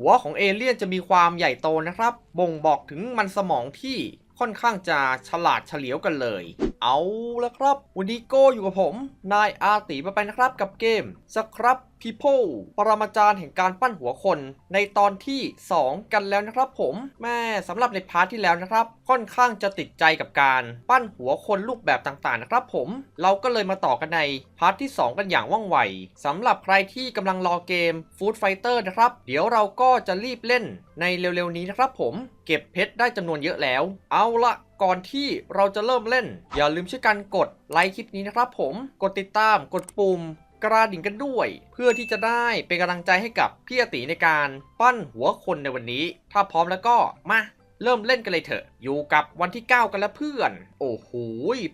หัวของเอเลี่ยนจะมีความใหญ่โตนะครับ บ่งบอกถึงมันสมองที่ค่อนข้างจะฉลาดเฉลียวกันเลย เอาละครับ วันนี้โก้อยู่กับผม นายอาตีมาไปนะครับกับเกมสครับ People ปรมาจารย์แห่งการปั้นหัวคน ในตอนที่ 2 กันแล้วนะครับผม แม่สำหรับในพาร์ทที่แล้วนะครับ ค่อนข้างจะติดใจกับการปั้นหัวคนรูปแบบต่างๆนะครับผม เราก็เลยมาต่อกันในพาร์ทที่ 2 กันอย่างว่องไวสำหรับใครที่กำลังรอเกม Food Fighter นะครับ เดี๋ยวเราก็จะรีบเล่นในเร็วๆนี้นะครับผมเก็บเพชรได้จำนวนเยอะแล้ว เอาละก่อนที่เราจะเริ่มเล่น อย่าลืมช่วยกันกดไลค์คลิปนี้นะครับผม กดติดตาม กดปุ่ม กระดิ่งกันด้วย เพื่อที่จะได้เป็นกำลังใจให้กับพี่อติในการปั้นหัวคนในวันนี้ ถ้าพร้อมแล้วก็มาเริ่มเล่นกันเลยเถอะ อยู่กับวันที่ 9 กันแล้วเพื่อน โอ้โห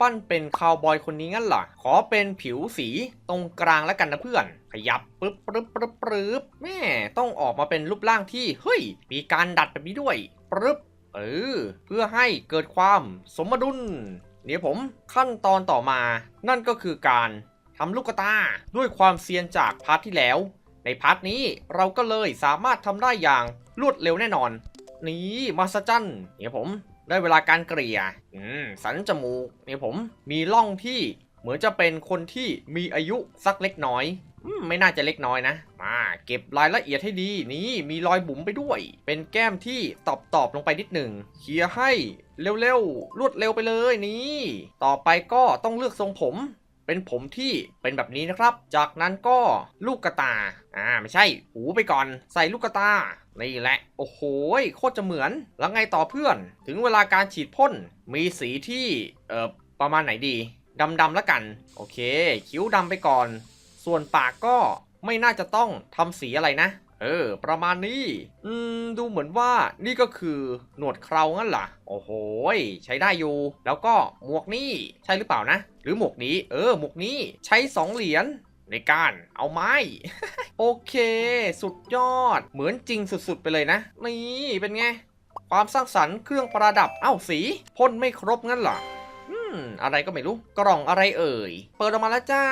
ปั้นเป็นคาวบอยคนนี้งั้นเหรอ ขอเป็นผิวสีตรงกลางแล้วกันนะเพื่อน ขยับปึ๊บปึ๊บปึ๊บปึ๊บแม่ต้องออกมาเป็นรูปร่างที่ เฮ้ย มีการดัดแบบนี้ด้วยปึ๊บ เออ เพื่อให้เกิดความสมดุล เดี๋ยวผมขั้นตอนต่อมา นั่นก็คือการ ทำลูกตา ด้วยความเซียนจากพาร์ทที่แล้ว ในพาร์ทนี้เราก็เลยสามารถทำได้อย่างรวดเร็วแน่นอน นี่มาสจันเดี๋ยผมได้เวลาการเกลี่ย อืม สันจมูกเดี๋ยผมมีร่องที่เหมือนจะเป็นคนที่มีอายุสักเล็กน้อยไม่น่าจะเล็กน้อยนะ มาเก็บรายละเอียดให้ดี นี่มีรอยบุ๋มไปด้วย เป็นแก้มที่ตอบตอบลงไปนิดหนึ่งเคลียร์ให้เร็วๆรวดเร็วไปเลยนี่ ต่อไปก็ต้องเลือกทรงผม เป็นผมที่เป็นแบบนี้นะครับ จากนั้นก็ลูกกระตา อ่าไม่ใช่ หูไปก่อน ใส่ลูกกระตา นี่แหละ โอ้โหโคตรจะเหมือน แล้วไงต่อเพื่อน ถึงเวลาการฉีดพ่น มีสีที่ เอ่อ ประมาณไหนดี ดำๆแล้วกัน โอเค คิ้วดำไปก่อน ส่วนปากก็ไม่น่าจะต้องทำสีอะไรนะ เออ ประมาณนี้ อืม ดูเหมือนว่านี่ก็คือหนวดเครางั้นเหรอโอ้โห ใช้ได้อยู่ แล้วก็หมวกนี่ใช่หรือเปล่านะ หรือหมวกนี้ เออ หมวกนี้ใช้ 2 เหรียญในการเอาไม้ โอเค สุดยอด เหมือนจริงสุดๆไปเลยนะ นี่เป็นไง ความสร้างสรรค์เครื่องประดับ เอ้าสีพ่นไม่ครบงั้นเหรอ อะไรก็ไม่รู้ กล่องอะไรเอ่ย เปิดออกมาแล้วจ้า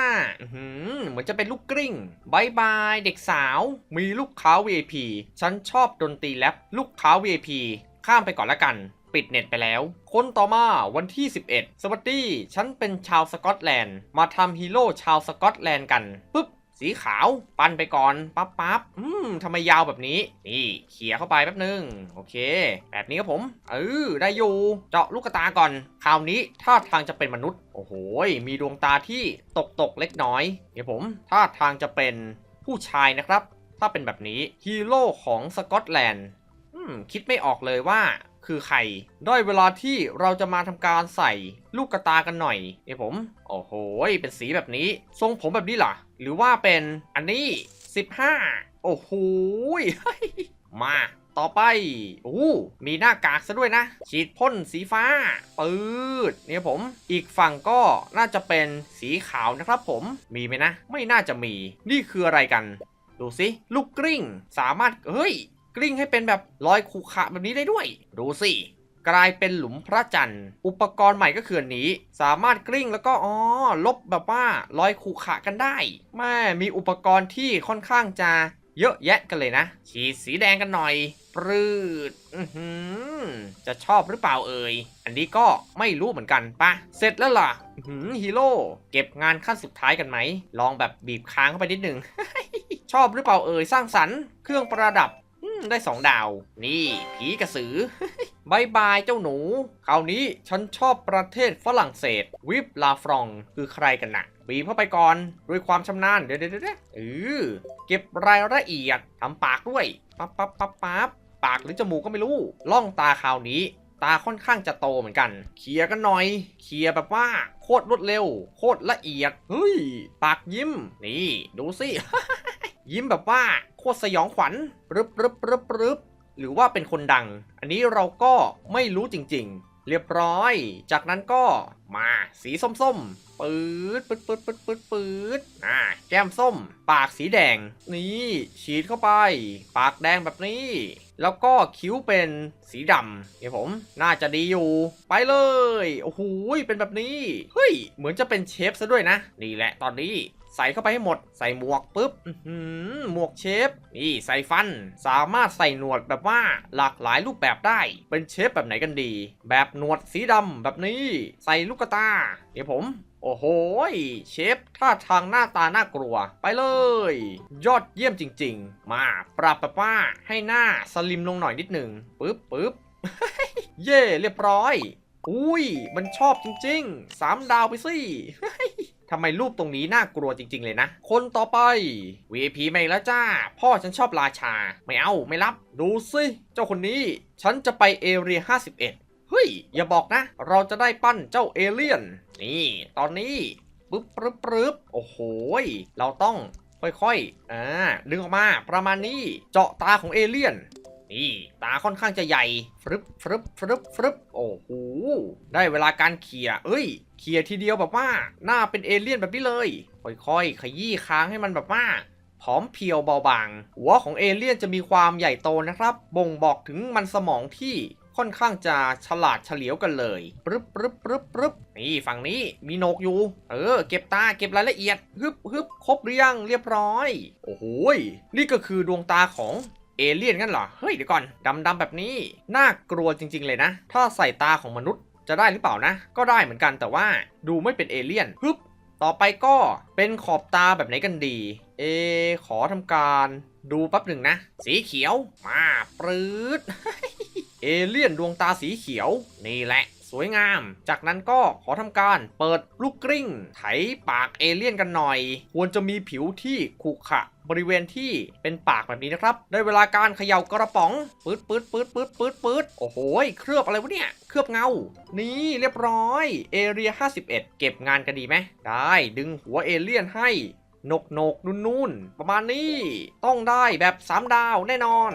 หือเหมือนจะเป็นลูกกริ่งบายบายเด็กสาว มีลูกค้า VIP ฉันชอบดนตรีแรปลูกค้า VIP ข้ามไปก่อนละกัน ปิดเน็ตไปแล้ว คนต่อมาวันที่ 11 สวัสดี ฉันเป็นชาวสกอตแลนด์ มาทำฮีโร่ชาวสกอตแลนด์กันปุ๊บ สีขาวปั้นไปก่อนปั๊บปั๊บอืมทำไมยาวแบบนี้ นี่เขี่ยเข้าไปแป๊บนึง โอเค แบบนี้ครับผม เออ ได้อยู่ เจาะลูกตาก่อน คราวนี้ท่าทางจะเป็นมนุษย์ โอ้โห มีดวงตาที่ตกตกๆเล็กน้อยเดี๋ยวผมท่าทางจะเป็นผู้ชายนะครับ ถ้าเป็นแบบนี้ฮีโร่ของสกอตแลนด์คิดไม่ออกเลยว่า คือใครได้เวลาที่เราจะมาทำการใส่ลูกกระตากันหน่อยเดี๋ยผม โอ้โห เป็นสีแบบนี้ ทรงผมแบบนี้เหรอ หรือว่าเป็นอันนี้ 15 โอ้โห มาต่อไปโอ้มีหน้ากากซะด้วยนะ ฉีดพ่นสีฟ้า ปืดเนี่ยผม อีกฝั่งก็น่าจะเป็นสีขาวนะครับผม มีไหมนะ ไม่น่าจะมี นี่คืออะไรกัน ดูสิ ลูกกลิ้ง สามารถ เฮ้ย กลิ้งให้เป็นแบบรอยขรุขะแบบนี้ได้ด้วย ดูสิกลายเป็นหลุมพระจันทร์ อุปกรณ์ใหม่ก็คืออันนี้ สามารถกลิ้งแล้วก็อ๋อลบแบบว่ารอยขรุขะกันได้แม่มีอุปกรณ์ที่ค่อนข้างจะเยอะแยะกันเลยนะ ฉีดสีแดงกันหน่อย ปรืดอือหือจะชอบหรือเปล่าเอ่ย อันนี้ก็ไม่รู้เหมือนกันปะ เสร็จแล้วล่ะอื้อหือฮีโร่ เก็บงานขั้นสุดท้ายกันไหม ลองแบบบีบค้างเข้าไปนิดนึง ชอบหรือเปล่าเอ่ย สร้างสรรค์ เครื่องประดับ ได้สองดาว นี่ ผีกระสือบายบายเจ้าหนู คราวนี้ฉันชอบประเทศฝรั่งเศส วิปลาฟรอง คือใครกันนะบีบเข้าไปก่อนด้วยความชำนาญ เดี๋ยวเดี๋ยวเดี๋ยวเออเก็บรายละเอียดทำปากด้วย ปั๊บปั๊บปั๊บปั๊บปากหรือจมูกก็ไม่รู้ ล่องตาคราวนี้ตาค่อนข้างจะโตเหมือนกันเคลียกันหน่อยเคลียแบบว่าโคตรรวดเร็ว โคตรละเอียด เฮ้ย ปากยิ้ม นี่ ดูสิ ยิ้มแบบว่าโคตรสยองขวัญปรึบปรึบรึบปรึบหรือว่าเป็นคนดัง อันนี้เราก็ไม่รู้จริงๆ เรียบร้อย จากนั้นก็มาสีส้มๆ ปืดปืดปืดปืดปืดปืดอ่าแก้มส้ม ปากสีแดง นี่ฉีดเข้าไป ปากแดงแบบนี้ แล้วก็คิ้วเป็นสีดำเนี่ยผม น่าจะดีอยู่ ไปเลย โอ้โหเป็นแบบนี้ เฮ้ย เหมือนจะเป็นเชฟซะด้วยนะ นี่แหละตอนนี้ ใส่เข้าไปให้หมด ใส่หมวกปุ๊บหมวกเชฟ นี่ใส่ฟัน สามารถใส่หนวดแบบว่าหลากหลายรูปแบบได้ เป็นเชฟแบบไหนกันดี แบบหนวดสีดำแบบนี้ ใส่ลูกตา เดี๋ยวผมโอ้โห เชฟท่าทางหน้าตาน่ากลัว ไปเลย ยอดเยี่ยมจริง ๆ มาปรับแบบว่าให้หน้าสลิมลงหน่อยนิดหนึ่งปึ๊บปึ๊บเย่เรียบร้อย อุ้ย มันชอบจริงๆ สามดาวไปสิ ทำไมรูปตรงนี้น่ากลัวจริง ๆ เลยนะ คนต่อไป VIP ไม่แล้วจ้า พ่อฉันชอบราชา ไม่เอาไม่รับ ดูสิเจ้าคนนี้ ฉันจะไปเอเรีย51 เฮ้ย อย่าบอกนะ เราจะได้ปั้นเจ้าเอเลี่ยน นี่ ตอนนี้ปึ๊บปึ๊บปึ๊บโอ้โหเราต้องค่อยๆ อ่า ดึงออกมา ประมาณนี้ เจาะตาของเอเลี่ยน นี่ตาค่อนข้างจะใหญ่ฟรึบฟรึบฟรึบฟรึบโอ้โหได้เวลาการเขี่ยเอ้ยเขี่ยทีเดียวแบบว่าหน้าเป็นเอเลี่ยนแบบนี้เลย ค่อยๆ ขยี้ค้างให้มันแบบว่าผอมเพรียวเบาบาง หัวของเอเลี่ยนจะมีความใหญ่โตนะครับ บ่งบอกถึงมันสมองที่ค่อนข้างจะฉลาดเฉลียวกันเลยปรึบปรึบปรึบปรึบนี่ฝั่งนี้มีโหนกอยู่ เออ เก็บตาเก็บรายละเอียดฮึบฮึบครบหรือยังเรียบร้อย โอ้โหยนี่ก็คือดวงตาของ เอเลี่ยนงั้นเหรอ เฮ้ยเดี๋ยวก่อนดำๆแบบนี้ น่ากลัวจริง ๆ เลยนะ ถ้าใส่ตาของมนุษย์จะได้หรือเปล่านะ ก็ได้เหมือนกันแต่ว่าดูไม่เป็นเอเลี่ยนฮึบต่อไปก็เป็นขอบตาแบบไหนกันดี เอ ขอทำการดูแป๊บหนึ่งนะ สีเขียว มาปรื๊ดเอเลี่ยนดวงตาสีเขียว นี่แหละ สวยงาม จากนั้นก็ขอทำการเปิดลูกกริ้ง ไถปากเอเลี่ยนกันหน่อย ควรจะมีผิวที่ขรุขระบริเวณที่เป็นปากแบบนี้นะครับ ได้เวลาการเขย่ากระป๋องปืดปืดปืดปืดปืดปืดโอ้โห เคลือบอะไรวะเนี่ย เคลือบเงา นี่เรียบร้อย เอเรีย 51 เก็บงานกันดีไหม ได้ดึงหัวเอเลี่ยนให้นกนกนุ่นนุ่นๆประมาณนี้ ต้องได้แบบ 3 ดาวแน่นอน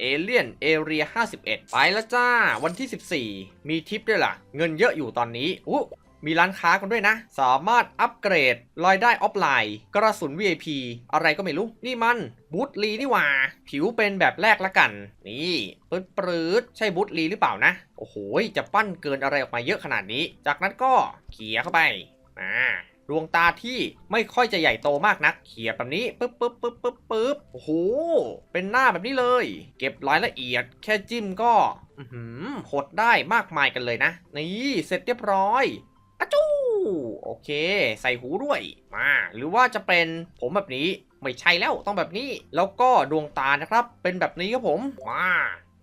เอเลียนเอเรีย51 ไปแล้วจ้า วันที่ 14 มีทิปด้วยล่ะ เงินเยอะอยู่ตอนนี้อู้มีร้านค้ากันด้วยนะ สามารถอัปเกรดรายได้ออฟไลน์ กระสุน VIP อะไรก็ไม่รู้ นี่มันบูตลีนี่หว่า ผิวเป็นแบบแรกละกัน นี่ปืดปืดใช่บูตลีหรือเปล่านะ โอ้โห จะปั้นเกินอะไรออกมาเยอะขนาดนี้ จากนั้นก็เขี่ยเข้าไป อ่า ดวงตาที่ไม่ค่อยจะใหญ่โตมากนัก เขียบแบบนี้ปึ๊บปึ๊บปึ๊บปึ๊บปึ๊บโอ้โห เป็นหน้าแบบนี้เลย เก็บรายละเอียด แค่จิ้มก็หือหดได้มากมายกันเลยนะ นี่เสร็จเรียบร้อยอะจู้โอเค ใส่หูด้วยมาหรือว่าจะเป็นผมแบบนี้ไม่ใช่แล้วต้องแบบนี้ แล้วก็ดวงตานะครับ เป็นแบบนี้ครับผมมา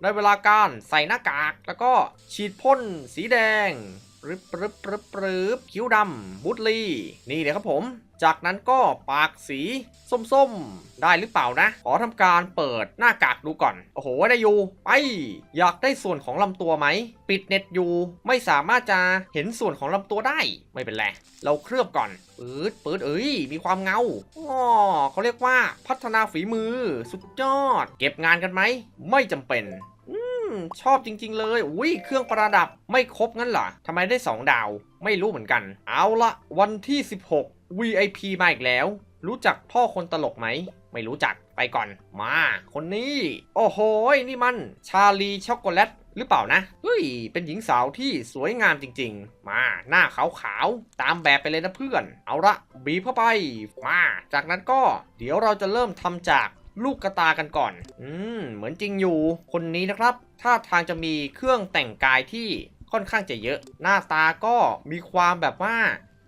ได้เวลาการใส่หน้ากาก แล้วก็ฉีดพ่นสีแดง รึบปรึบรึบรึบคิ้วดำบุตลีนี่เลยครับผม จากนั้นก็ปากสีส้มๆ ได้หรือเปล่านะ ขอทำการเปิดหน้ากากดูก่อน โอ้โหได้อยู่ ไป อยากได้ส่วนของลำตัวไหม ปิดเน็ตอยู่ ไม่สามารถจะเห็นส่วนของลำตัวได้ ไม่เป็นไร เราเคลือบก่อนปืดปืดเอ้ย มีความเงาอ๋อเขาเรียกว่าพัฒนาฝีมือ สุดยอด เก็บงานกันไหม ไม่จำเป็น ชอบจริง ๆ เลยอุ้ยเครื่องประดับไม่ครบงั้นเหรอทำไมได้ 2 ดาว ไม่รู้เหมือนกัน เอาละวันที่ 16 VIP มาอีกแล้ว รู้จักพ่อคนตลกไหม ไม่รู้จักไปก่อน มา คนนี้ โอ้โหนี่มัน ชาลีช็อกโกแลตหรือเปล่านะ เฮ้ย เป็นหญิงสาวที่สวยงามจริง ๆ มา หน้าขาวๆ ตามแบบไปเลยนะเพื่อน เอาละบีบเข้าไป มา จากนั้นก็ เดี๋ยวเราจะเริ่มทำจาก ลูกกระตากันก่อน อืม เหมือนจริงอยู่ คนนี้นะครับ ท่าทางจะมีเครื่องแต่งกายที่ค่อนข้างจะเยอะ หน้าตาก็มีความแบบว่า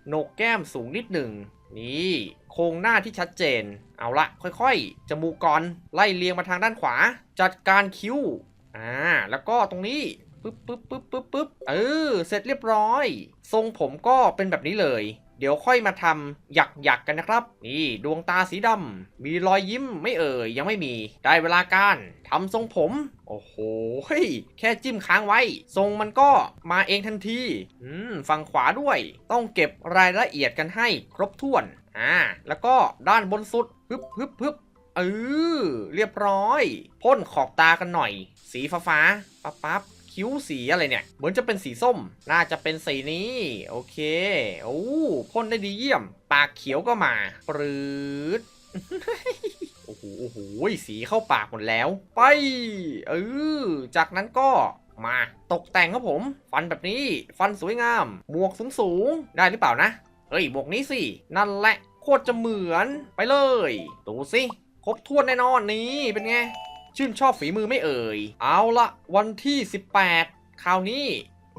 โหนกแก้มสูงนิดหนึ่ง นี่ โครงหน้าที่ชัดเจน เอาละค่อยๆ จมูกก่อน ไล่เลียงมาทางด้านขวา จัดการคิ้ว อ่า แล้วก็ตรงนี้ ปึ๊บปึ๊บปึ๊บปึ๊บปึ๊บเออ เสร็จเรียบร้อย ทรงผมก็เป็นแบบนี้เลย เดี๋ยวค่อยมาทำหยักหยักๆกันนะครับ นี่ดวงตาสีดำมีรอยยิ้มไม่เอ่ยยังไม่มี ได้เวลาการทำทรงผม โอ้โห้แค่จิ้มค้างไว้ ทรงมันก็มาเองทันทีอืมฝั่งขวาด้วย ต้องเก็บรายละเอียดกันให้ครบถ้วนอ่าแล้วก็ด้านบนสุดฮึบฮึบฮึบเออเรียบร้อย พ่นขอบตากันหน่อย สีฟ้าฟ้าปั๊บปั๊บ คิ้วสีอะไรเนี่ย เหมือนจะเป็นสีส้ม น่าจะเป็นสีนี้ โอเค โอ้พ่นได้ดีเยี่ยม ปากเขียวก็มาปรืดโอ้โหโอ้โหสีเข้าปากหมดแล้ว ไปเออจากนั้นก็มาตกแต่งครับผม ฟันแบบนี้ ฟันสวยงาม หมวกสูงสูงๆได้หรือเปล่านะเฮ้ยบวกนี้สิ นั่นแหละ โคตรจะเหมือนไปเลย ดูสิ ครบถ้วนแน่นอนนี้เป็นไง ชื่นชอบฝีมือไม่เอ่ย เอาละวันที่ 18 คราวนี้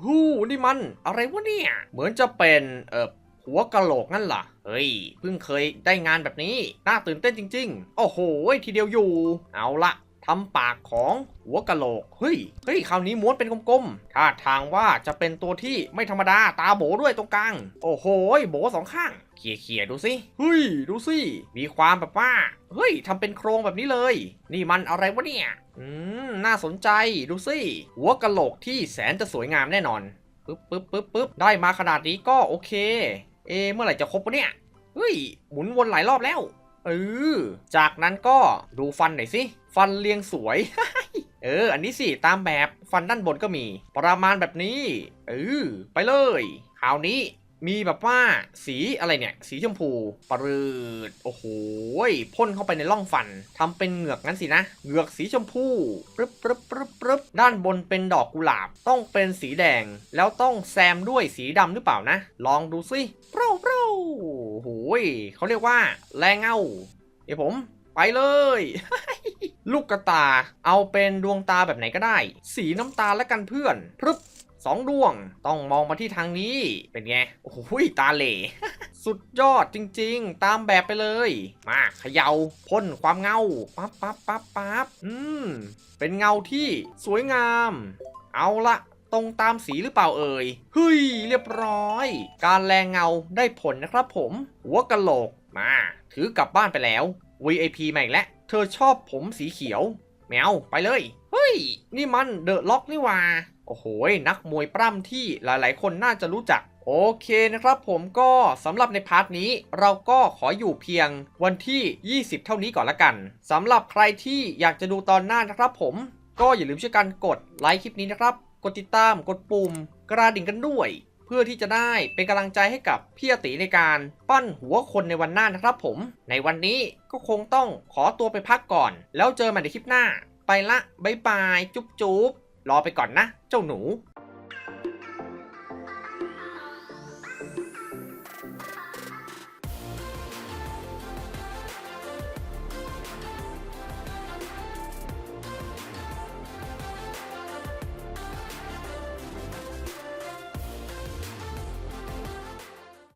ฮู้นี่มัน อะไรวะเนี่ย เหมือนจะเป็นเอ่อหัวกะโหลกนั่นล่ะ เฮ้ย เพิ่งเคยได้งานแบบนี้ น่าตื่นเต้นจริง ๆ โอ้โห ทีเดียวอยู่ เอาละ ทำปากของหัวกะโหลก เฮ้ย เฮ้ย คราวนี้ม้วนเป็นกลมๆท่าทางว่าจะเป็นตัวที่ไม่ธรรมดา ตาโบด้วยตรงกลาง โอ้โห โบสองข้าง เขี่ยๆดูสิ เฮ้ย ดูสิ มีความแบบว่า เฮ้ยทำเป็นโครงแบบนี้เลย นี่มันอะไรวะเนี่ย อืม น่าสนใจ ดูสิ หัวกะโหลกที่แสนจะสวยงามแน่นอน ปึ๊บปึ๊บปึ๊บปึ๊บได้มาขนาดนี้ก็โอเค เอ เมื่อไหร่จะครบวะเนี่ย เฮ้ย หมุนวนหลายรอบแล้ว เออจากนั้นก็ดูฟันหน่อยสิ ฟันเรียงสวย เออ อันนี้สิ ตามแบบฟันด้านบนก็มี ประมาณแบบนี้ เออ ไปเลยคราวนี้มีแบบว่าสีอะไรเนี่ย สีชมพูปรืดโอ้โหพ่นเข้าไปในร่องฟันทำเป็นเหงือกงั้นสินะ เหงือกสีชมพูปรึบปรึบปรึบปรึบด้านบนเป็นดอกกุหลาบ ต้องเป็นสีแดง แล้วต้องแซมด้วยสีดำหรือเปล่านะ ลองดูสิโปรโปรโอ้โหย เขาเรียกว่า แรงเงา เดี๋ยวผมไปเลย ลูกกระตา เอาเป็นดวงตาแบบไหนก็ได้ สีน้ำตาลและกันเพื่อนพรึบสองดวง ต้องมองมาที่ทางนี้ เป็นไง โอ้โหตาเหล่สุดยอดจริงๆ ตามแบบไปเลย มาเขยา่าพ่นความเงา ปั๊บปั๊บปั๊บปั๊บอืม เป็นเงาที่สวยงาม เอาละ ตรงตามสีหรือเปล่าเอ่ยเฮ้ยเรียบร้อย การแรงเงาได้ผลนะครับผมหัวกะโหลกมา ถือกลับบ้านไปแล้ว VIP ใหม่แล้วเธอชอบผมสีเขียว แมวไปเลยเฮ้ย นี่มันเดอะล็อกนี่ว่าโอ้โหนักมวยปล้ำที่หลายๆ คนน่าจะรู้จักโอเคนะครับผมก็สำหรับในพาร์ทนี้เราก็ขออยู่เพียงวันที่ 20 เท่านี้ก่อนละกันสำหรับใครที่อยากจะดูตอนหน้านะครับผมก็อย่าลืมช่วยกันกดไลค์คลิปนี้นะครับ กดติดตามกดปุ่มกระดิ่งกันด้วย เพื่อที่จะได้เป็นกำลังใจให้กับพี่อติในการปั้นหัวคนในวันหน้านะครับผม ในวันนี้ก็คงต้องขอตัวไปพักก่อน แล้วเจอกันใหม่ในคลิปหน้า ไปละบายบาย จุ๊บจุ๊บรอไปก่อนนะ เจ้าหนู